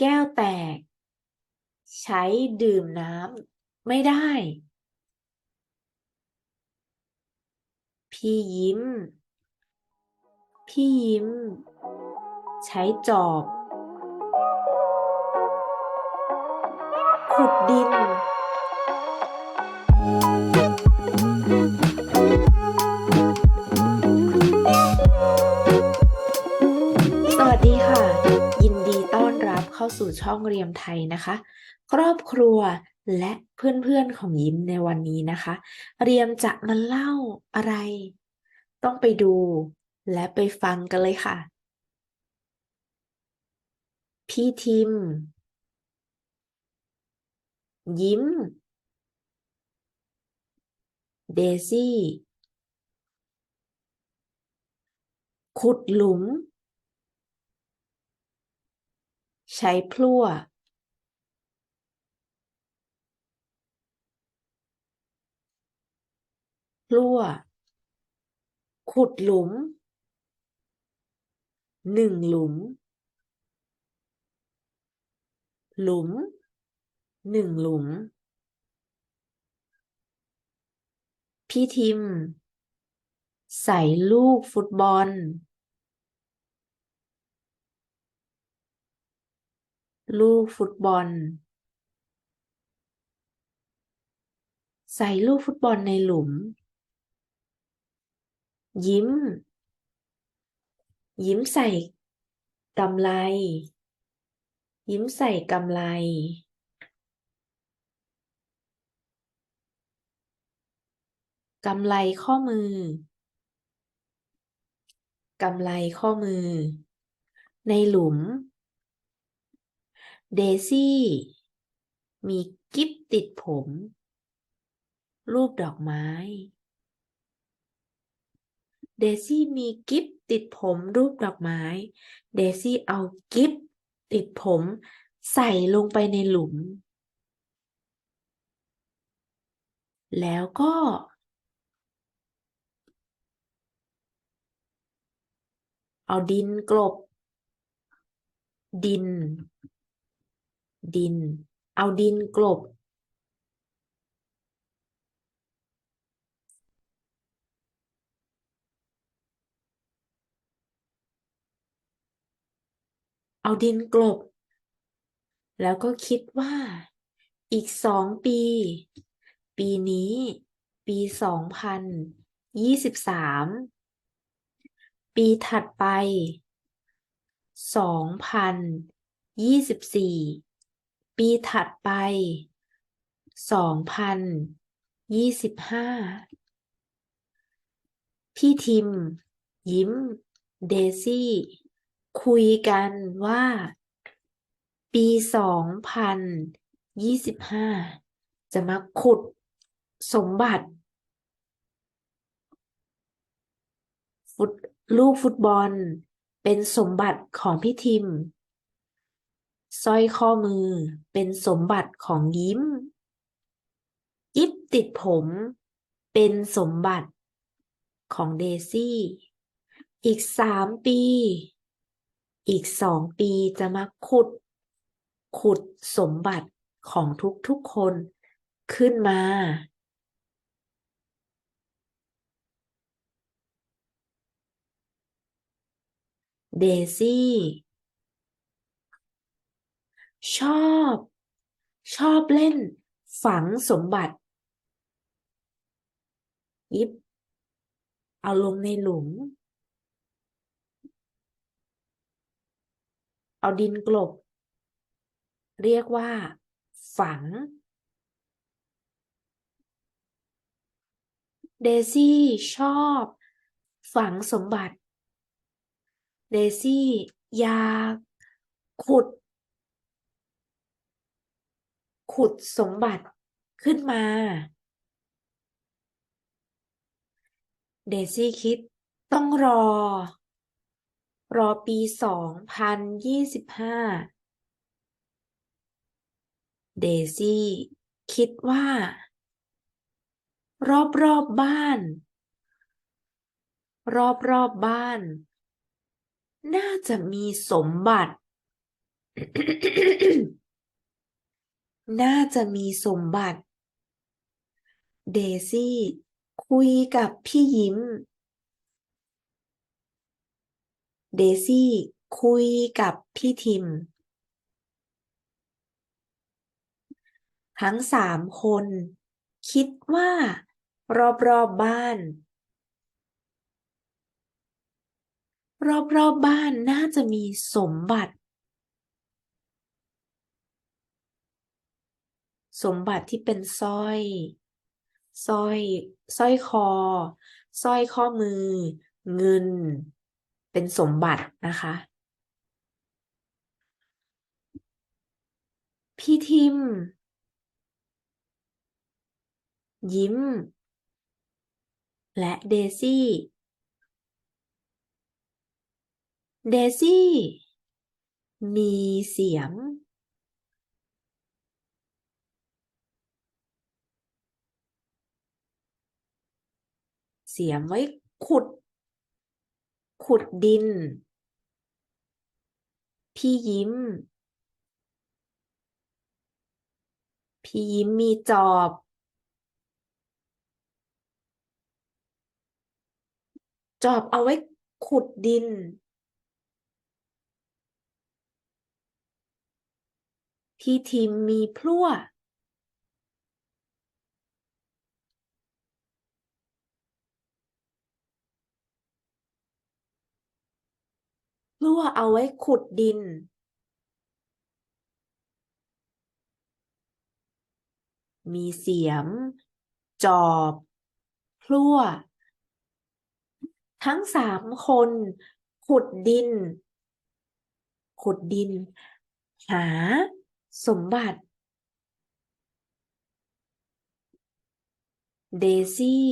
แก้วแตก ใช้ดื่มน้ำไม่ได้ พี่ยิ้ม พี่ยิ้ม ใช้จอบ ขุดดิน สู่ช่องเรียมไทยนะคะ ครอบครัวและเพื่อนๆของยิ้มในวันนี้นะคะ เรียมจะมาเล่าอะไร ต้องไปดูและไปฟังกันเลยค่ะ พี่ทิม ยิ้ม เดซี่ ขุดหลุม ใช้พลั่ว พลั่ว ขุดหลุม หนึ่งหลุม หลุม หนึ่งหลุม พี่ทิม ใส่ลูกฟุตบอล ลูกฟุตบอล ใส่ลูกฟุตบอลในหลุม ยิ้ม ยิ้มใส่กำไล ยิ้มใส่กำไล กำไลข้อมือ กำไลข้อมือ ในหลุม เดซี่ มีกิ๊บติดผม รูปดอกไม้ เดซี่มีกิ๊บติดผมรูปดอกไม้ เดซี่เอากิ๊บติดผมใส่ลงไปในหลุม แล้วก็ เอาดินกลบ ดิน ดิน เอาดินกลบ เอาดินกลบ แล้วก็คิดว่า อีกสองปี ปีนี้ ปีสองพันยี่สิบสามปีถัดไปสองพันยี่สิบสี่ ปีถัดไปสองพันยี่สิบห้าพี่ทิม ยิ้ม เดซี่ คุยกันว่า ปีสองพันยี่สิบห้าจะมาขุดสมบัติฟุตลูกฟุตบอล เป็นสมบัติของพี่ทิม สร้อยข้อมือเป็นสมบัติของยิ้มกิ๊บติดผม เป็นสมบัติของเดซี่ อีกสามปี อีกสองปีจะมาขุด ขุดสมบัติของทุกๆคนขึ้นมา เดซี่ ชอบ ชอบเล่น ฝังสมบัติ ยิบ เอาลงในหลุม เอาดินกลบ เรียกว่า ฝัง เดซี่ชอบ ฝังสมบัติ เดซี่อยากขุด ขุดสมบัติขึ้นมา เดซี่คิดต้องรอ รอปีสองพันยี่สิบห้าเดซี่คิดว่า รอบรอบบ้าน รอบรอบบ้าน น่าจะมีสมบัติ น่าจะมีสมบัติ เดซี่ คุยกับพี่ยิ้ม เดซี่ คุยกับพี่ทิม ทั้งสามคน คิดว่า รอบๆบบ้าน รอบๆบบ้านน่าจะมีสมบัติ สมบัติที่เป็นสร้อยสร้อยสร้อยคอสร้อยข้อมือ เงิน เป็นสมบัตินะคะ พี่ทิม ยิ้ม และเดซี่ เดซี่ มีเสียม เสียมไว้ขุด ขุดดิน พี่ยิ้ม พี่ยิ้มมีจอบ จอบเอาไว้ขุดดิน พี่ทิมมีพลั่ว พลั่วเอาไว้ขุดดิน มีเสียม จอบพลั่ว ทั้งสามคน ขุดดิน ขุดดิน หา สมบัติ เดซี่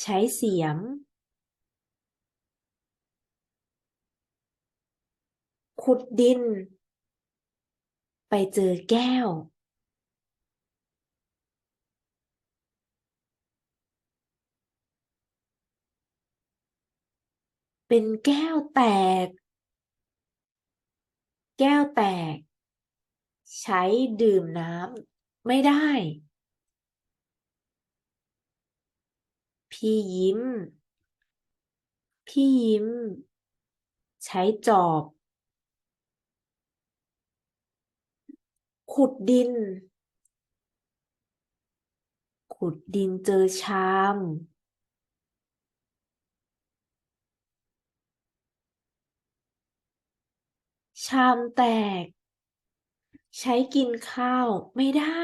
ใช้เสียม ขุดดิน ไปเจอแก้ว เป็นแก้วแตก แก้วแตก ใช้ดื่มน้ำไม่ได้ พี่ยิ้ม พี่ยิ้ม ใช้จอบ ขุดดิน ขุดดินเจอชาม ชามแตก ใช้กินข้าวไม่ได้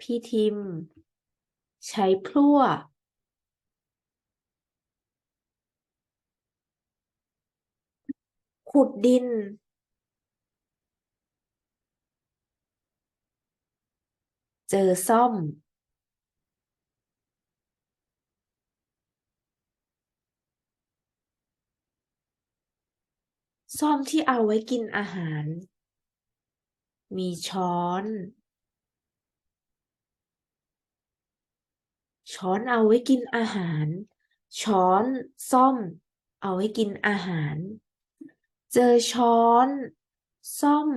พี่ทิม ใช้พลั่ว ขุดดินเจอซ่อม ซ่อมที่เอาไว้กินอาหาร มีช้อน ช้อนเอาไว้กินอาหาร ช้อน ซ่อม เอาไว้กินอาหาร เจอช้อน ซ่อม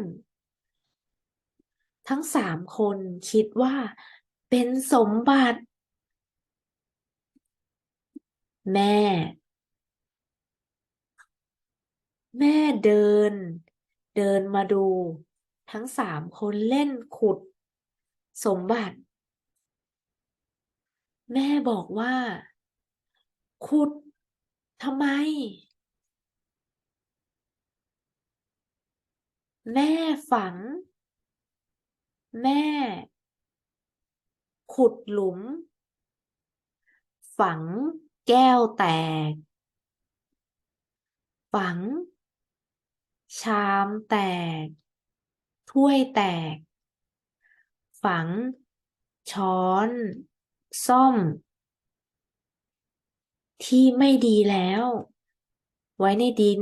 ทั้งสามคนคิดว่าเป็นสมบัติ แม่ แม่เดิน เดินมาดู ทั้งสามคนเล่นขุด สมบัติ แม่บอกว่า ขุดทำไม แม่ฝัง แม่ ขุดหลุม ฝัง แก้วแตก ฝัง ชามแตก ถ้วยแตก ฝัง ช้อน ซ่อม ที่ไม่ดีแล้ว ไว้ในดิน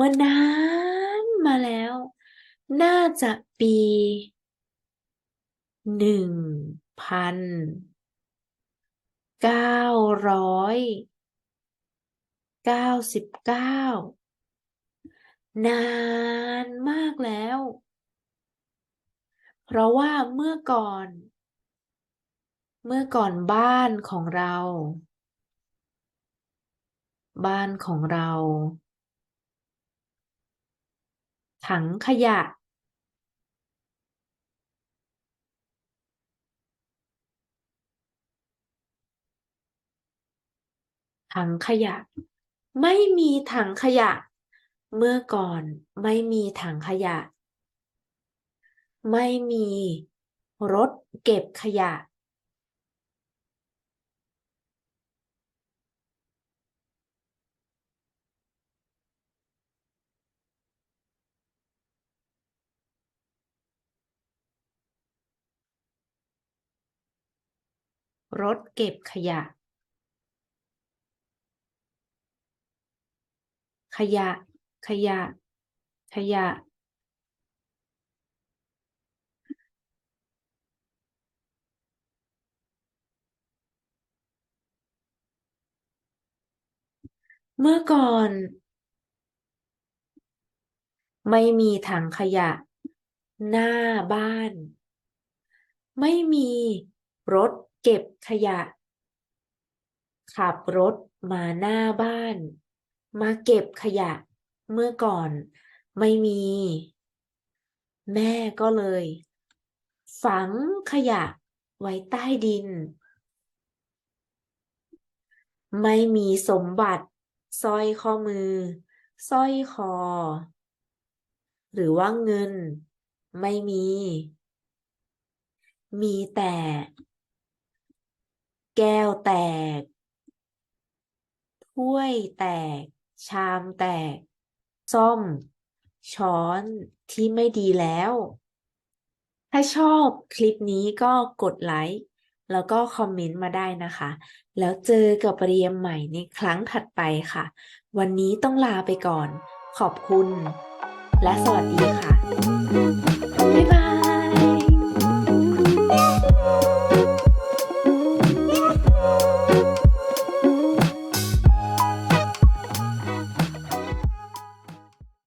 เมื่อนานมาแล้ว น่าจะปีหนึ่งพันเก้าร้อยเก้าสิบเก้านานมากแล้ว เพราะว่าเมื่อก่อน เมื่อก่อนบ้านของเรา บ้านของเรา ถังขยะ ถังขยะ ไม่มีถังขยะ เมื่อก่อนไม่มีถังขยะ ไม่มีรถเก็บขยะ รถเก็บขยะ ขยะ ขยะ ขยะ เมื่อก่อน ไม่มีถังขยะ หน้าบ้าน ไม่มีรถ ก็บขยะ ขับรถมาหน้าบ้าน มาเก็บขยะเมื่อก่อนไม่มี แม่ก็เลย ฝังขยะไว้ใต้ดิน ไม่มีสมบัติสร้อยข้อมือสร้อยคอ หรือว่าเงิน ไม่มี มีแต่ แก้วแตก ถ้วยแตก ชามแตกส้อม ช้อนที่ไม่ดีแล้ว ถ้าชอบคลิปนี้ก็กดไลค์แล้วก็คอมเมนต์มาได้นะคะ แล้วเจอกับเรียมใหม่ในครั้งถัดไปค่ะ วันนี้ต้องลาไปก่อน ขอบคุณ และสวัสดีค่ะ